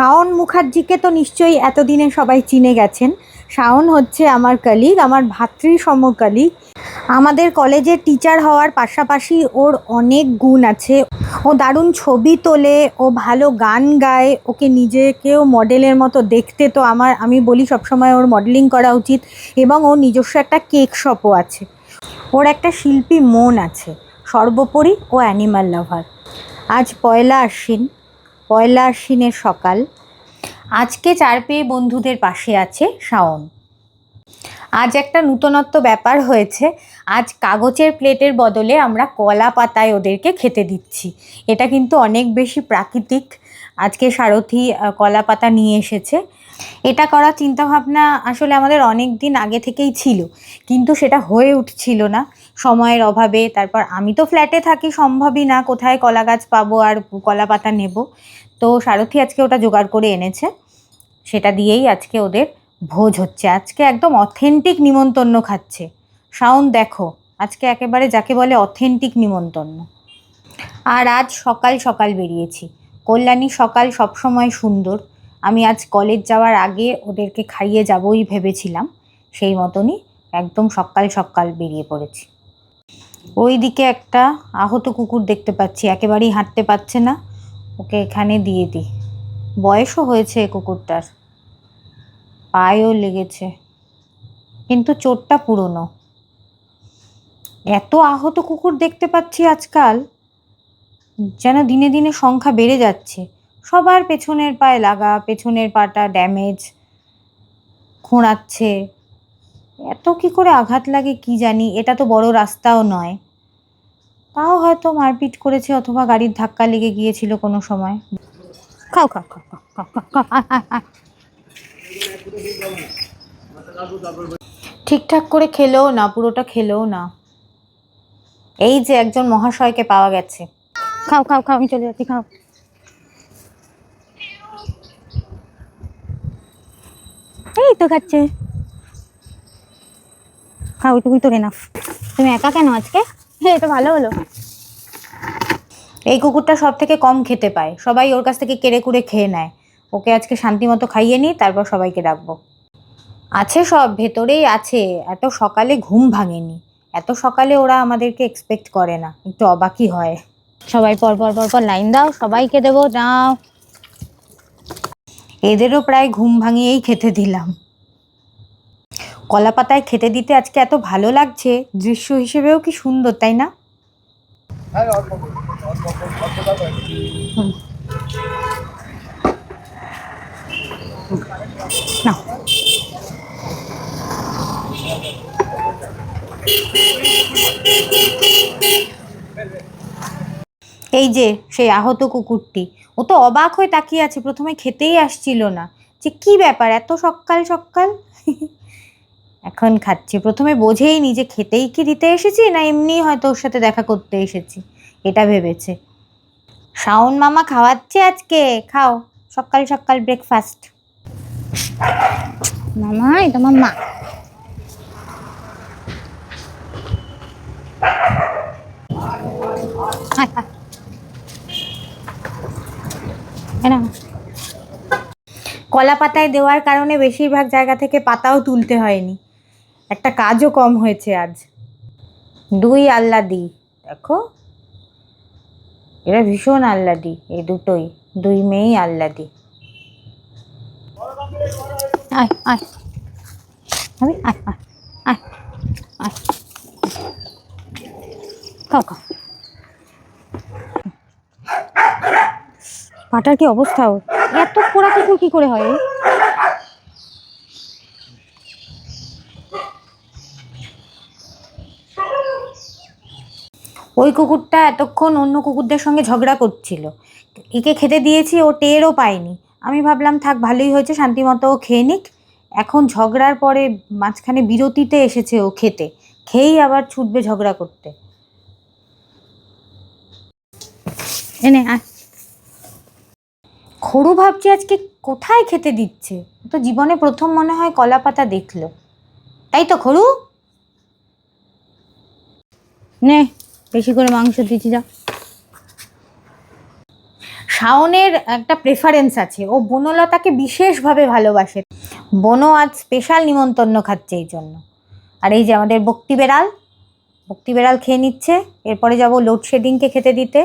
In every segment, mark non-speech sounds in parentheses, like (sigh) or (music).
শাওন মুখার্জিকে তো নিশ্চয়ই এতদিনে সবাই চিনে গেছেন। শাওন হচ্ছে আমার কালিগ আমার ভাতৃসম কালিগ আমাদের কলেজের টিচার হওয়ার পাশাপাশি ওর অনেক গুণ আছে। ও দারুণ ছবি তোলে, ও ভালো গান গায়, ওকে নিজেকেও মডেলের মতো দেখতে তো আমার, আমি বলি সবসময় ওর মডেলিং করা উচিত এবং ওর নিজস্ব একটা কেক শপও আছে। ওর একটা শিল্পী মন আছে, সর্বোপরি ও অ্যানিমাল লাভার আজ পয়লা আশ্বিন পয়লা আশ্বিনের সকাল। আজকে চার পেয়ে বন্ধুদের পাশে আছে শাওন। আজ একটা নূতনত্ব ব্যাপার হয়েছে। আজ কাগজের প্লেটের বদলে আমরা কলা পাতায় ওদেরকে খেতে দিচ্ছি। এটা কিন্তু অনেক বেশি প্রাকৃতিক আজকে সারথি কলা পাতা নিয়ে এসেছে। এটা করার চিন্তাভাবনা আসলে আমাদের অনেক দিন আগে থেকেই ছিল, কিন্তু সেটা হয়ে উঠছিল না। সময়ের অভাবে, তারপর আমি তো ফ্ল্যাটে থাকি, সম্ভবই না কোথায় কলা গাছ পাবো আর কলা পাতা নেব। তো সারথি আজকে ওটা জোগাড় করে এনেছে। সেটা দিয়েই আজকে ওদের ভোজ হচ্ছে। আজকে একদম অথেন্টিক নিমন্তন্ন খাচ্ছে। শাওন দেখো, আজকে একেবারে যাকে বলে অথেন্টিক নিমন্তন্ন আর আজ সকাল সকাল বেরিয়েছি। কল্যাণী সকাল সবসময় সুন্দর। আমি আজ কলেজ যাওয়ার আগে ওদেরকে খাইয়ে যাবই ভেবেছিলাম। সেই মতনই একদম সকাল সকাল বেরিয়ে পড়েছি। ওই দিকে একটা আহত কুকুর দেখতে পাচ্ছি, একেবারেই হাঁটতে পারছে না। ওকে এখানে দিয়ে দিই। বয়সও হয়েছে কুকুরটার। পায়েও লেগেছে। কিন্তু চোটটা পুরনো। এত আহত কুকুর দেখতে পাচ্ছি আজকাল। যেন দিনে দিনে সংখ্যা বেড়ে যাচ্ছে। সবার পেছনের পায়ে লাগা, পেছনের পাটা ড্যামেজ খোঁড়াচ্ছে। এত কি করে আঘাত লাগে কি জানি, এটা তো বড় রাস্তাও নয়। তাও হয়তো মারপিট করেছে অথবা গাড়ির ধাক্কা লেগে গিয়েছিল কোনো সময়। খাও খাও খাও খাও। ঠিকঠাক করে খেলেও না, পুরোটা খেলেও না। এই যে একজন মহাশয়কে পাওয়া গেছে। খাও খাও খাও, আমি চলে যাচ্ছি, খাও। এই তো খাচ্ছে। খাও ওইটুকুই তো এনাফ তুমি একা কেন আজকে? হ্যাঁ (laughs) এটা ভালো হলো। এই কুকুরটা সব থেকে কম খেতে পায়। সবাই ওর কাছ থেকে কেড়ে কুড়ে খেয়ে নেয়। ওকে আজকে শান্তি মতো খাইয়ে নিই, তারপর সবাইকে ডাকবো। আছে সব, ভেতরেই আছে। এত সকালে ঘুম ভাঙেনি। এত সকালে ওরা আমাদেরকে এক্সপেক্ট করে না। একটু অবাকই হয়। সবাই পর পর পর পর লাইন দাও, সবাইকে দেবো দাও এদেরও প্রায় ঘুম ভাঙিয়েই খেতে দিলাম। কলা পাতায় খেতে দিতে আজকে এত ভালো লাগছে, দৃশ্য হিসেবেও কি সুন্দর, তাই না। নাও। এই যে সেই আহত কুকুরটি। ও তো অবাক হয়ে তাকিয়ে আছে প্রথমে খেতেই আসছিল না। যে কি ব্যাপার এত সকাল সকাল? এখন খাচ্ছে। প্রথমে বোঝেই নি যে খেতেই কি দিতে এসেছি না এমনি হয়তো ওর সাথে দেখা করতে এসেছি। এটা ভেবেছে। শাওন মামা খাওয়াচ্ছে আজকে খাও। সকাল সকাল ব্রেকফাস্ট মামা এটা মামা আয়, (laughs) কলা পাতায় দেওয়ার কারণে বেশিরভাগ জায়গা থেকে পাতাও তুলতে হয়নি। একটা কাজও কম হয়েছে আজ। দুই আল্লাদি দেখো। এরা ভীষণ আল্লাদি এই দুটোই। দুই মেয়েই আল্লাদি আয় পাটার কি অবস্থা ওর? এত পোড়া কুকুর কি করে হয়? ওই কুকুরটা এতক্ষণ অন্য কুকুরদের সঙ্গে ঝগড়া করছিল। একে খেতে দিয়েছি ও টেরও পায়নি। আমি ভাবলাম থাক ভালোই হয়েছে শান্তিমতো ও খেয়ে নিক। এখন ঝগড়ার পরে মাঝখানে বিরতিতে এসেছে ও খেতে। খেয়েই আবার ছুটবে ঝগড়া করতে। এনে আয়। খড়ু ভাবছি আজকে কোথায় খেতে দিচ্ছে? তো জীবনে প্রথম মনে হয় কলা পাতা দেখল। তাই তো খড়ু? নে, বেশি করে মাংস দিচ্ছি, যা। শাওনের একটা প্রেফারেন্স আছে। ও বনলতাকে বিশেষভাবে ভালোবাসে। বনো আজ স্পেশাল নিমন্ত্রণ খাচ্ছে এই জন্য। আর এই যে আমাদের বক্তি বেড়াল বক্তি বেড়াল খেয়ে নিচ্ছে। এরপরে যাব লোডশেডিংকে খেতে দিতে।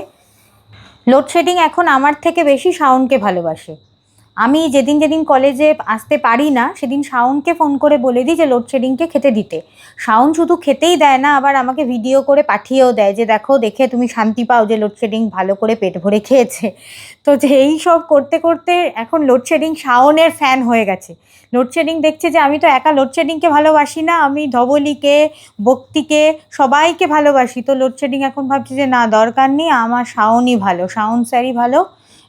লোডশেডিং এখন আমার থেকে বেশি সাউন্ডকে ভালোবাসে। আমি যেদিন যেদিন কলেজে আসতে পারি না, সেদিন শাওনকে ফোন করে বলে দিই যে লোডশেডিংকে খেতে দিতে। শাওন শুধু খেতেই দেয় না, আবার আমাকে ভিডিও করে পাঠিয়েও দেয় যে, দেখো, দেখে তুমি শান্তি পাও যে লোডশেডিং ভালো করে পেট ভরে খেয়েছে। তো যে এই সব করতে করতে এখন লোডশেডিং শাওনের ফ্যান হয়ে গেছে। লোডশেডিং দেখছে যে, আমি তো একা লোডশেডিংকে ভালোবাসি না, আমি ধবলিকে, বক্তিকে সবাইকে ভালোবাসি। তো লোডশেডিং এখন ভাবছি যে, না, দরকার নেই, আমার শাওনই ভালো, শাওন স্যারই ভালো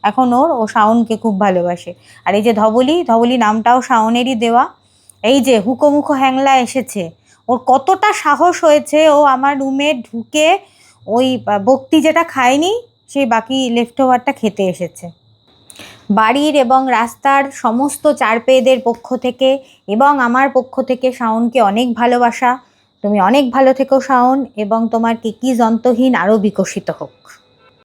এখন ওর, ও শাওনকে খুব ভালোবাসে। আর এই যে ধবলি ধবলি নামটাও শাওনেরই দেওয়া। এই যে হুকোমুখো হ্যাংলা এসেছে। ওর কতটা সাহস হয়েছে ও আমার রুমে ঢুকে ওই বক্তি যেটা খায়নি, সেই বাকি লেফট ওভারটা খেতে এসেছে। বাড়ির এবং রাস্তার সমস্ত চার পেয়েদের পক্ষ থেকে এবং আমার পক্ষ থেকে শাওনকে অনেক ভালোবাসা। তুমি অনেক ভালো থেকো শাওন এবং তোমার কিকিজ অন্তহীন আরও বিকশিত হোক।